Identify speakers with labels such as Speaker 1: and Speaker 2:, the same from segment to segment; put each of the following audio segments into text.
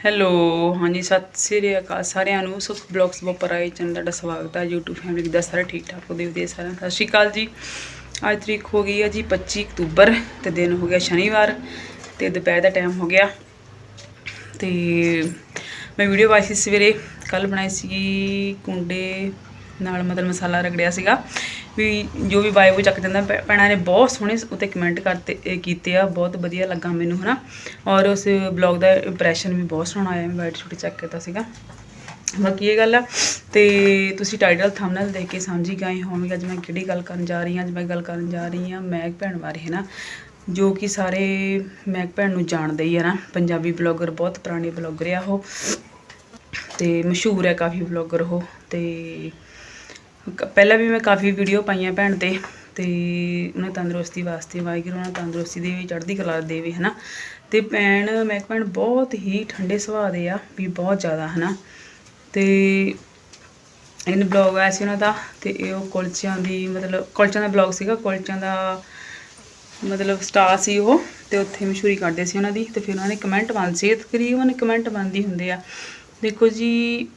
Speaker 1: Hello, ਹਾਂਜੀ, ਸਤਿ ਸ੍ਰੀ ਅਕਾਲ ਸਾਰਿਆਂ ਨੂੰ। ਸੁਖ ਬਲੌਗਸ ਉੱਪਰ ਆਏ ਚੈਨਲ ਤੁਹਾਡਾ ਸਵਾਗਤ ਹੈ। YouTube ਫੈਮਿਲੀ ਦਾ ਸਾਰੇ ਠੀਕ ਠਾਕ ਹੋਦੇ ਵਧੀਆ ਸਾਰਿਆਂ ਨੂੰ ਸਤਿ ਸ਼੍ਰੀ ਅਕਾਲ ਜੀ। ਅੱਜ ਤਰੀਕ ਹੋ ਗਈ ਹੈ ਜੀ 25 ਅਕਤੂਬਰ ਤੇ ਦਿਨ ਹੋ ਗਿਆ ਸ਼ਨੀਵਾਰ ਤੇ ਦੁਪਹਿਰ ਦਾ ਟਾਈਮ ਹੋ ਗਿਆ। ਤੇ ਮੈਂ ਵੀਡੀਓ ਪਾਈ ਸੀ ਸਵੇਰੇ। ਕੱਲ ਬਣਾਈ ਸੀ ਕੁੰਡੇ ਨਾਲ ਮਤਲਬ ਮਸਾਲਾ ਰਗੜਿਆ ਸੀਗਾ। ਵੀ ਜੋ ਵੀ ਬਾਈ ਚੱਕ ਜਾਂਦਾ ਭੈਣਾਂ ਨੇ ਬਹੁਤ ਸੋਹਣੇ ਉੱਤੇ ਕਮੈਂਟ ਕਰਤੇ ਕੀਤੇ ਆ, ਬਹੁਤ ਵਧੀਆ ਲੱਗਾ ਮੈਨੂੰ, ਹਨਾ। ਔਰ ਉਸ ਬਲੌਗ ਦਾ ਇੰਪ੍ਰੈਸ਼ਨ ਵੀ ਬਹੁਤ ਸੋਹਣਾ ਆਇਆ, ਮੈਂ ਵਾਈਟ ਛੋਟੀ ਚੱਕ ਕੀਤਾ ਸੀਗਾ। ਬਾਕੀ ਇਹ ਗੱਲ ਆ, ਤੇ ਤੁਸੀਂ ਟਾਈਟਲ ਥੰਬਨੇਲ ਦੇਖ ਕੇ ਸਮਝ ਹੀ ਗਏ ਹੋਵੋਗੇ, ਅੱਜ ਮੈਂ ਕਿਹੜੀ ਗੱਲ ਕਰਨ ਜਾ ਰਹੀ ਹਾਂ, ਅੱਜ ਮੈਂ ਗੱਲ ਕਰਨ ਜਾ ਰਹੀ ਹਾਂ ਮੈਗ ਭੈਣ ਬਾਰੇ ਹੈ ਨਾ ਜੋ ਕਿ ਸਾਰੇ ਮੈਗ ਭੈਣ ਨੂੰ ਜਾਣਦੇ ਹੀ ਹੈ ਨਾ, ਪੰਜਾਬੀ ਬਲੌਗਰ ਬਹੁਤ ਪੁਰਾਣੇ ਬਲੌਗਰ ਆ ਉਹ। ਤੇ ਮਸ਼ਹੂਰ ਹੈ ਕਾਫੀ ਬਲੌਗਰ ਉਹ, ਤੇ ਪਹਿਲਾਂ ਵੀ ਮੈਂ ਕਾਫੀ ਵੀਡੀਓ ਪਾਈਆਂ ਭੈਣ ਤੇ ਤੇ ਉਹਨਾਂ ਤੰਦਰੁਸਤੀ ਵਾਸਤੇ, ਵਾਹਿਗੁਰੂ ਉਹਨਾਂ ਤੰਦਰੁਸਤੀ ਦੇਵੇ ਚੜ੍ਹਦੀ ਕਲਾ ਦੇਵੇ, ਹਨਾ? ਤੇ ਭੈਣ, ਮੈਂ ਭੈਣ, ਬਹੁਤ ਹੀ ਠੰਡੇ ਸੁਭਾਅ ਦੇ ਆ, ਵੀ ਬਹੁਤ ਜ਼ਿਆਦਾ, ਹਨਾ? ਤੇ ਇਹਨ ਬਲੌਗ ਆਇਆ ਸੀ ਉਹਨਾਂ ਦਾ, ਤੇ ਇਹ ਉਹ ਕੁਲਚਿਆਂ ਦੀ ਮਤਲਬ, ਕੁਲਚਿਆਂ ਦਾ ਬਲੌਗ ਸੀਗਾ, ਕੁਲਚਿਆਂ ਦਾ ਮਤਲਬ ਸਟਾਰ ਸੀ ਉਹ, ਤੇ ਉੱਥੇ ਮਸ਼ਹੂਰੀ ਕਰਦੇ ਸੀ ਉਹਨਾਂ ਦੀ, ਤੇ ਫਿਰ ਉਹਨਾਂ ਨੇ ਕਮੈਂਟ ਬੰਦ ਸੀ ਤਕਰੀਬਨ ਕਮੈਂਟ ਬੰਦ ਹੀ ਹੁੰਦੇ ਆ। ਦੇਖੋ ਜੀ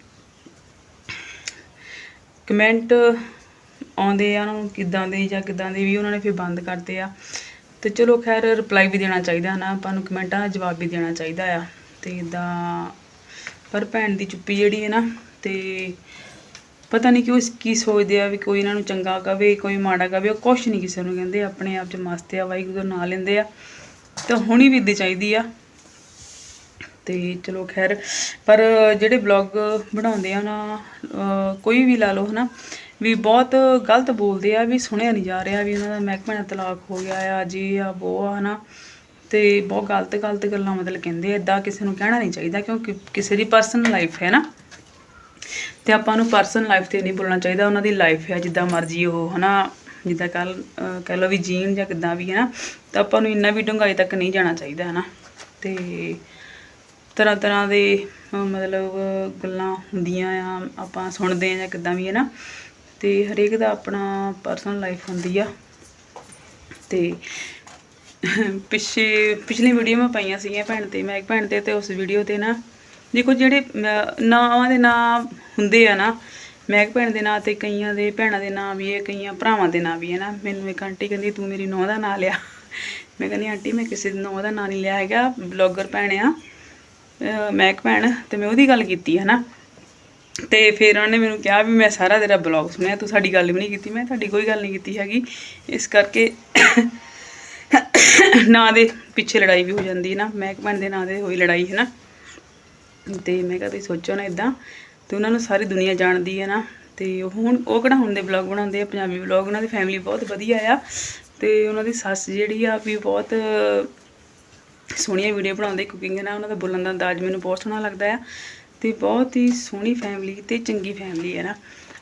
Speaker 1: ਕਮੈਂਟ ਆਉਂਦੇ ਆ, ਉਹਨਾਂ ਨੂੰ ਕਿੱਦਾਂ ਦੇ ਜਾਂ ਕਿੱਦਾਂ ਦੇ ਵੀ ਉਹਨਾਂ ਨੇ ਫਿਰ ਬੰਦ ਕਰਦੇ ਆ। ਤੇ ਚਲੋ ਖੈਰ ਰਿਪਲਾਈ ਵੀ ਦੇਣਾ ਚਾਹੀਦਾ ਨਾ, ਆਪਾਂ ਨੂੰ ਕਮੈਂਟਾਂ ਦਾ ਜਵਾਬ ਵੀ ਦੇਣਾ ਚਾਹੀਦਾ ਆ। ਤੇ ਇਦਾਂ ਪਰ ਭੈਣ ਦੀ ਚੁੱਪੀ ਜਿਹੜੀ ਹੈ ਨਾ, ਤੇ ਪਤਾ ਨਹੀਂ ਕਿਉਂ ਕੀ ਸੋਚਦੇ ਆ ਵੀ ਕੋਈ ਇਹਨਾਂ ਨੂੰ ਚੰਗਾ ਕਵੇ, ਕੋਈ ਮਾੜਾ ਕਵੇ, ਉਹ ਕੁਛ ਨਹੀਂ ਕਿਸੇ ਨੂੰ ਕਹਿੰਦੇ, ਆਪਣੇ ਆਪ 'ਚ ਮਸਤ ਆ, ਵਾਹਿਗੁਰੂ ਦਾ ਨਾਂ ਲੈਂਦੇ ਆ। ਤਾਂ ਹੁਣੀ ਵੀ ਇੱਦਾਂ ਚਾਹੀਦੀ ਆ। ਤੇ ਚਲੋ ਖੈਰ, ਪਰ ਜਿਹੜੇ ਬਲੌਗ ਬਣਾਉਂਦੇ ਆ ਨਾ ਕੋਈ ਵੀ ਲਾ ਲਓ, ਹਨਾ, ਵੀ ਬਹੁਤ ਗਲਤ ਬੋਲਦੇ ਆ, ਵੀ ਸੁਣਿਆ ਨਹੀਂ ਜਾ ਰਿਹਾ, ਵੀ ਉਹਨਾਂ ਦਾ ਮਹਿਕਮੇ ਨਾਲ ਤਲਾਕ ਹੋ ਗਿਆ ਆ, ਜੀ ਆ ਉਹ ਆ, ਹਨਾ, ਤੇ ਬਹੁਤ ਗਲਤ ਗਲਤ ਗੱਲਾਂ ਮਤਲਬ ਕਹਿੰਦੇ ਆ ਕਿਸੇ ਨੂੰ ਕਹਿਣਾ ਨਹੀਂ ਚਾਹੀਦਾ, ਕਿਉਂਕਿ ਕਿਸੇ ਦੀ ਪਰਸਨਲ ਲਾਈਫ ਹੈ ਨਾ, ਤੇ ਆਪਾਂ ਨੂੰ ਪਰਸਨਲ ਲਾਈਫ ਤੇ ਨਹੀਂ ਬੋਲਣਾ ਚਾਹੀਦਾ, ਉਹਨਾਂ ਦੀ ਲਾਈਫ ਹੈ, ਜਿੱਦਾਂ ਮਰਜ਼ੀ ਉਹ, ਹਨਾ, ਜਿੱਦਾਂ ਕੱਲ ਕਹਿ ਲਓ ਵੀ ਜੀਣ ਜਾਂ ਕਿੱਦਾਂ ਵੀ ਹੈ ਨਾ ਤਾਂ ਆਪਾਂ ਨੂੰ ਇੰਨਾ ਵੀ ਡੂੰਘਾਈ ਤੱਕ ਨਹੀਂ ਜਾਣਾ ਚਾਹੀਦਾ ਹੈ ਨਾ ਤੇ ਤਰ੍ਹਾਂ ਤਰ੍ਹਾਂ ਦੇ ਮਤਲਬ ਗੱਲਾਂ ਹੁੰਦੀਆਂ ਆ ਆਪਾਂ ਸੁਣਦੇ ਆ ਜਾਂ ਕਿੱਦਾਂ ਵੀ ਹੈ ਨਾ? ਤੇ ਹਰੇਕ ਦਾ ਆਪਣਾ ਪਰਸਨਲ ਲਾਈਫ ਹੁੰਦੀ ਆ। ਤੇ ਪਿੱਛੇ ਪਿਛਲੀ ਵੀਡੀਓ ਮੈਂ ਪਾਈਆਂ ਸੀਗੀਆਂ ਭੈਣ ਤੇ ਮੈਂ ਇੱਕ ਭੈਣ ਤੇ ਤੇ ਉਸ ਵੀਡੀਓ ਤੇ ਨਾ ਦੇਖੋ ਜਿਹੜੇ ਅਹ, ਨਾਵਾਂ ਦੇ ਨਾਂ ਹੁੰਦੇ ਆ ਨਾ ਮੈਂ ਭੈਣ ਦੇ ਨਾਂ ਤੇ ਕਈਆਂ ਦੇ ਭੈਣਾਂ ਦੇ ਨਾਂ ਵੀ ਹੈ ਕਈਆਂ ਭਰਾਵਾਂ ਦੇ ਨਾਂ ਵੀ ਹੈ ਨਾ। ਮੈਨੂੰ ਇੱਕ ਆਂਟੀ ਕਹਿੰਦੀ ਤੂੰ ਮੇਰੀ ਨੂੰਹ ਦਾ ਨਾਂ ਲਿਆ। ਮੈਂ ਕਹਿੰਦੀ ਆਂਟੀ ਮੈਂ ਕਿਸੇ ਦੀ ਦਾ ਨਾਂ ਨਹੀਂ ਲਿਆ ਹੈਗਾ ਬਲੌਗਰ ਭੈਣ ਆ। ਅਹ, ਭੈਣ ਤੇ ਮੈਂ ਉਹਦੀ ਗੱਲ ਕੀਤੀ ਹੈ ਨਾ ਤੇ ਫਿਰ ਉਹਨੇ ਮੈਨੂੰ ਕਿਹਾ ਵੀ ਮੈਂ ਸਾਰਾ ਤੇਰਾ ਬਲੌਗ ਸੁਣਿਆ ਤੂੰ ਸਾਡੀ ਗੱਲ ਵੀ ਨਹੀਂ ਕੀਤੀ। ਮੈਂ ਤੁਹਾਡੀ ਕੋਈ ਗੱਲ ਨਹੀਂ ਕੀਤੀ ਹੈਗੀ। ਇਸ ਕਰਕੇ ਨਾਂ ਦੇ ਪਿੱਛੇ ਲੜਾਈ ਵੀ ਹੋ ਜਾਂਦੀ ਹੈ ਨਾ ਮੈਂ ਦੇ ਨਾਂ ਦੇ ਹੋਈ ਲੜਾਈ ਹੈ ਨਾ ਤੇ ਮੈਂ ਕਿਹਾ ਤੁਸੀਂ ਸੋਚੋ ਨਾ ਇਦਾਂ ਤੇ ਉਹਨਾਂ ਨੂੰ ਸਾਰੀ ਦੁਨੀਆ ਜਾਣਦੀ ਹੈ ਨਾ ਤੇ ਉਹ ਹੁਣ ਉਹ ਕਿਹੜਾ ਹੁਣ ਦੇ ਬਲੌਗ ਬਣਾਉਂਦੇ ਆ ਪੰਜਾਬੀ ਬਲੌਗ ਉਹਨਾਂ ਦੀ ਫੈਮਿਲੀ ਬਹੁਤ ਵਧੀਆ ਆ। ਤੇ ਉਹਨਾਂ ਦੀ ਸੱਸ ਜਿਹੜੀ ਆ ਵੀ ਬਹੁਤ ਸੋਹਣੀਆਂ ਵੀਡੀਓ ਬਣਾਉਂਦੇ ਕੁਕਿੰਗ ਨਾਲ ਉਹਨਾਂ ਦਾ ਬੋਲਣ ਦਾ ਅੰਦਾਜ਼ ਮੈਨੂੰ ਬਹੁਤ ਸੋਹਣਾ ਲੱਗਦਾ ਆ ਤੇ ਬਹੁਤ ਹੀ ਸੋਹਣੀ ਫੈਮਿਲੀ ਤੇ ਚੰਗੀ ਫੈਮਿਲੀ ਹੈ ਨਾ।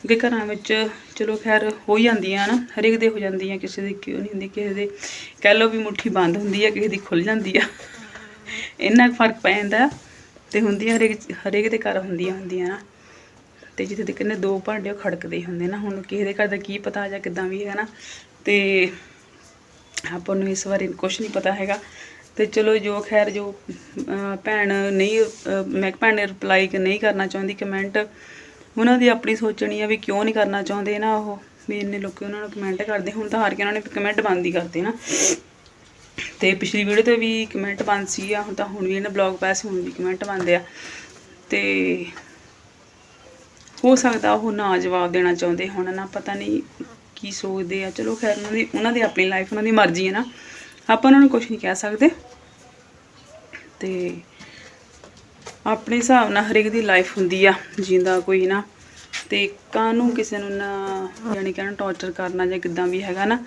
Speaker 1: ਕਿ ਘਰਾਂ ਵਿੱਚ ਚਲੋ ਖੈਰ ਹੋ ਹੀ ਜਾਂਦੀਆਂ ਨਾ ਹਰੇਕ ਦੇ ਹੋ ਜਾਂਦੀਆਂ, ਕਿਸੇ ਦੀ ਕਿਉਂ ਨਹੀਂ ਹੁੰਦੀ, ਕਿਸੇ ਦੇ ਕਹਿ ਲਓ ਵੀ ਮੁੱਠੀ ਬੰਦ ਹੁੰਦੀ ਆ, ਕਿਸੇ ਦੀ ਖੁੱਲ ਜਾਂਦੀ ਆ। ਇੰਨਾ ਕੁ ਫ਼ਰਕ ਪੈ ਜਾਂਦਾ ਤੇ ਹੁੰਦੀਆਂ ਹਰੇਕ ਹਰੇਕ ਦੇ ਘਰ ਹੁੰਦੀਆਂ ਹੁੰਦੀਆਂ ਨਾ। ਤੇ ਜਿੱਥੇ ਦੇ ਕਹਿੰਦੇ ਦੋ ਭਾਂਡੇ ਉਹ ਖੜਕਦੇ ਹੀ ਹੁੰਦੇ ਨਾ, ਹੁਣ ਕਿਸੇ ਦੇ ਘਰ ਦਾ ਕੀ ਪਤਾ ਜਾਂ ਕਿਦਾਂ ਵੀ ਹੈ ਨਾ। ਤੇ ਆਪਾਂ ਨੂੰ ਇਸ ਬਾਰੇ ਕੁਝ ਨਹੀਂ ਪਤਾ ਹੈਗਾ। ਤੇ ਚਲੋ ਜੋ ਖੈਰ ਜੋ ਭੈਣ ਨਹੀਂ ਮੈਂ ਭੈਣ ਨੇ ਰਿਪਲਾਈ ਨਹੀਂ ਕਰਨਾ ਚਾਹੁੰਦੀ ਕਮੈਂਟ ਉਹਨਾਂ ਦੀ ਆਪਣੀ ਸੋਚਣੀ ਆ ਵੀ ਕਿਉਂ ਨਹੀਂ ਕਰਨਾ ਚਾਹੁੰਦੇ ਨਾ ਉਹ, ਵੀ ਇੰਨੇ ਲੋਕ ਉਹਨਾਂ ਨੂੰ ਕਮੈਂਟ ਕਰਦੇ, ਹੁਣ ਤਾਂ ਹਾਰ ਕੇ ਉਹਨਾਂ ਨੇ ਕਮੈਂਟ ਬੰਦ ਹੀ ਕਰਤੇ ਨਾ। ਤੇ ਪਿਛਲੀ ਵੀਡੀਓ ਤੇ ਵੀ ਕਮੈਂਟ ਬੰਦ ਸੀ ਆ, ਹੁਣ ਤਾਂ ਹੁਣ ਵੀ ਇਹਨਾਂ ਬਲੌਗ ਪਾਇਆ ਹੁਣ ਵੀ ਕਮੈਂਟ ਬੰਦ ਆ। ਤੇ ਹੋ ਸਕਦਾ ਉਹ ਨਾ ਜਵਾਬ ਦੇਣਾ ਚਾਹੁੰਦੇ ਹੁਣ ਨਾ, ਪਤਾ ਨਹੀਂ ਕੀ ਸੋਚਦੇ ਆ। ਚਲੋ ਖੈਰ ਉਹਨਾਂ ਦੀ ਉਹਨਾਂ ਦੀ ਆਪਣੀ ਲਾਈਫ ਉਹਨਾਂ ਦੀ ਮਰਜ਼ੀ ਹੈ ਨਾ। ਆਪਾਂ ਉਹਨਾਂ ਨੂੰ ਕੁਝ ਨਹੀਂ ਕਹਿ ਸਕਦੇ। ਤੇ ਆਪਣੇ ਹਿਸਾਬ ਨਾਲ ਹਰੇਕ ਦੀ ਲਾਈਫ ਹੁੰਦੀ ਆ, ਜਿੰਦਾ ਕੋਈ ਨਾ। ਤੇ ਕਾਹਨੂੰ ਕਿਸੇ ਨੂੰ ਨਾ ਯਾਨੀ ਕਿ ਟੌਰਚਰ ਕਰਨਾ ਜਾਂ ਕਿਦਾਂ ਵੀ ਹੈਗਾ ਨਾ।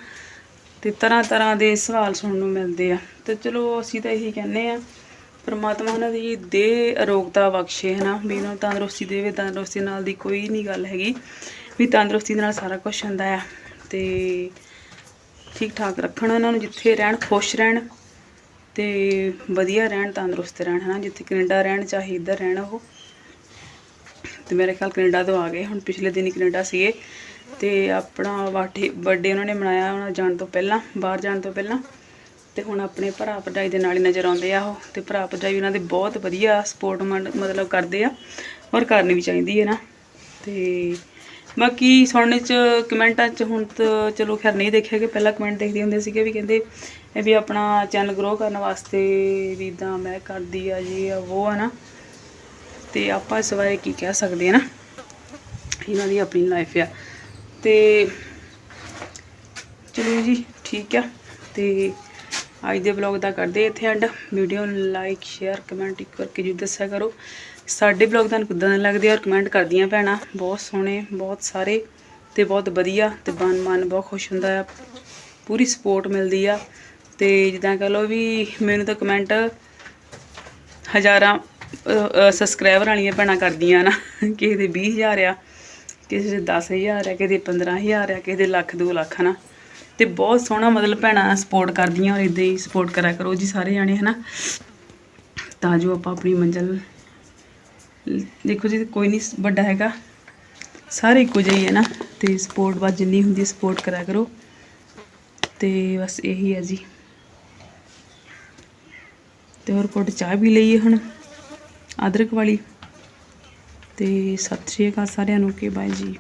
Speaker 1: ਤੇ ਤਰ੍ਹਾਂ ਤਰ੍ਹਾਂ ਦੇ ਸਵਾਲ ਸੁਣਨ ਨੂੰ ਮਿਲਦੇ ਆ। ਤੇ ਚਲੋ ਅਸੀਂ ਤਾਂ ਇਹੀ ਕਹਿੰਦੇ ਆ, ਪਰਮਾਤਮਾ ਉਹਨਾਂ ਦੀ ਦੇ ਅਰੋਗਤਾ ਬਖਸ਼ੇ, ਹਨਾ। ਵੀ ਉਹਨਾਂ ਨੂੰ ਤੰਦਰੁਸਤੀ ਦੇਵੇ, ਤੰਦਰੁਸਤੀ ਨਾਲ ਦੀ ਕੋਈ ਨਹੀਂ ਗੱਲ ਹੈਗੀ। ਵੀ ਤੰਦਰੁਸਤੀ ਦੇ ਨਾਲ ਸਾਰਾ ਕੁਝ ਹੁੰਦਾ ਆ। ਤੇ ਠੀਕ ਠਾਕ ਰੱਖਣ, ਉਹਨਾਂ ਨੂੰ ਜਿੱਥੇ ਰਹਿਣ, ਖੁਸ਼ ਰਹਿਣ ਤੇ ਵਧੀਆ ਰਹਿਣ, ਤੰਦਰੁਸਤ ਰਹਿਣ, ਹਨਾ? ਜਿੱਥੇ ਕੈਨੇਡਾ ਰਹਿਣ, ਚਾਹੇ ਇੱਧਰ ਰਹਿਣ ਉਹ। ਤੇ ਮੇਰੇ ਖਿਆਲ ਕੈਨੇਡਾ ਤੋਂ ਆ ਗਏ, ਹੁਣ ਪਿਛਲੇ ਦਿਨ ਹੀ ਕੈਨੇਡਾ ਸੀਗੇ। ਤੇ ਆਪਣਾ ਵਾਠੇ ਬਰਥਡੇ ਉਹਨਾਂ ਨੇ ਮਨਾਇਆ, ਉਹਨਾਂ ਜਾਣ ਤੋਂ ਪਹਿਲਾਂ, ਬਾਹਰ ਜਾਣ ਤੋਂ ਪਹਿਲਾਂ। ਤੇ ਹੁਣ ਆਪਣੇ ਭਰਾ ਭਰਜਾਈ ਦੇ ਨਾਲ ਹੀ ਨਜ਼ਰ ਆਉਂਦੇ ਆ ਉਹ। ਤੇ ਭਰਾ ਭਰਜਾਈ ਉਹਨਾਂ ਦੇ ਬਹੁਤ ਵਧੀਆ ਸਪੋਰਟ ਮਤਲਬ ਕਰਦੇ ਆ। ਔਰ ਕਰਨੀ ਵੀ ਚਾਹੀਦੀ ਹੈ ਨਾ। ਤੇ ਬਾਕੀ ਸੁਣਨ ਚ, ਕਮੈਂਟਾਂ ਚ ਹੁਣ ਤਾਂ ਚਲੋ ਖੈਰ ਨਹੀਂ ਦੇਖਿਆ ਕਿ ਪਹਿਲਾਂ ਕਮੈਂਟ ਦੇਖਦੇ ਹੁੰਦੇ ਸੀਗੇ ਵੀ ਕਹਿੰਦੇ ਇਹ ਵੀ ਆਪਣਾ ਚੈਨਲ ਗਰੋ ਕਰਨ ਵਾਸਤੇ ਵੀ ਇਦਾਂ ਮੈਂ ਕਰਦੀ ਆ ਜੀ ਆ ਉਹ ਆ ਨਾ। ਤੇ ਆਪਾਂ ਇਸ ਬਾਰੇ ਕੀ ਕਹਿ ਸਕਦੇ ਆ ਨਾ? ਇਹਨਾਂ ਦੀ ਆਪਣੀ ਲਾਈਫ ਆ। ਤੇ ਚਲੋ ਜੀ, ਠੀਕ ਆ। ਤੇ ਅੱਜ ਦੇ ਵਲੌਗ ਦਾ ਕਰਦੇ ਇੱਥੇ ਐਂਡ ਵੀਡੀਓ ਨੂੰ ਲਾਈਕ ਸ਼ੇਅਰ ਕਮੈਂਟ ਕਰਕੇ ਜੀ ਦੱਸਿਆ ਕਰੋ। ਸਾਡੇ ਵਲੌਗ ਤੁਹਾਨੂੰ ਕਿੱਦਾਂ ਦੇ ਲੱਗਦੇ ਔਰ ਕਮੈਂਟ ਕਰਦੀਆਂ ਭੈਣਾਂ। ਬਹੁਤ ਸੋਹਣੇ, ਬਹੁਤ ਸਾਰੇ ਤੇ ਬਹੁਤ ਵਧੀਆ ਤੇ ਮਨ ਮਨ ਬਹੁਤ ਖੁਸ਼ ਹੁੰਦਾ ਆ। ਪੂਰੀ ਸਪੋਰਟ ਮਿਲਦੀ ਆ ਤੇ ਜਿੱਦਾਂ ਕਹ ਲਓ ਵੀ ਮੈਨੂੰ ਤਾਂ ਕਮੈਂਟ ਹਜ਼ਾਰਾਂ ਸਬਸਕ੍ਰਾਈਬਰ ਵਾਲੀਆਂ ਭੈਣਾਂ ਕਰਦੀਆਂ ਨਾ। ਕਿਸੇ ਦੇ 20000 ਆ, ਕਿਸੇ ਦੇ 10000 ਆ, ਕਿਸੇ ਦੇ 15000 ਆ, ਕਿਸੇ ਦੇ ਲੱਖ 2 ਲੱਖ, ਹਨਾ। ਤੇ ਬਹੁਤ ਸੋਹਣਾ ਮਤਲਬ ਭੈਣਾਂ ਸਪੋਰਟ ਕਰਦੀਆਂ ਔਰ ਇਦਾਂ ਹੀ ਸਪੋਰਟ ਕਰਿਆ ਕਰੋ ਜੀ ਸਾਰੇ ਜਾਣੇ, ਹਨਾ। ਤਾਂ ਜੋ ਆਪਾਂ ਆਪਣੀ ਮੰਜ਼ਿਲ ਦੇਖੋ ਜੀ, ਕੋਈ ਨਹੀਂ, ਵੱਡਾ ਹੈਗਾ। ਸਾਰੇ ਇੱਕੋ ਜਿਹੇ ਹੀ ਹੈ ਨਾ। ਤੇ ਸਪੋਰਟ ਬਾਅਦ ਜਿੰਨੀ ਹੁੰਦੀ ਸਪੋਰਟ ਕਰਿਆ ਕਰੋ। ਤੇ ਬਸ ਇਹੀ ਹੈ ਜੀ। ਤੇ ਹੋਰ ਕੋਟ ਚਾਹ ਵੀ ਲਈ ਹੁਣ, ਅਦਰਕ ਵਾਲੀ। ਤੇ ਸਤਿ ਸ਼੍ਰੀ ਅਕਾਲ ਸਾਰਿਆਂ ਨੂੰ ਕਿ ਬਾਈ ਜੀ।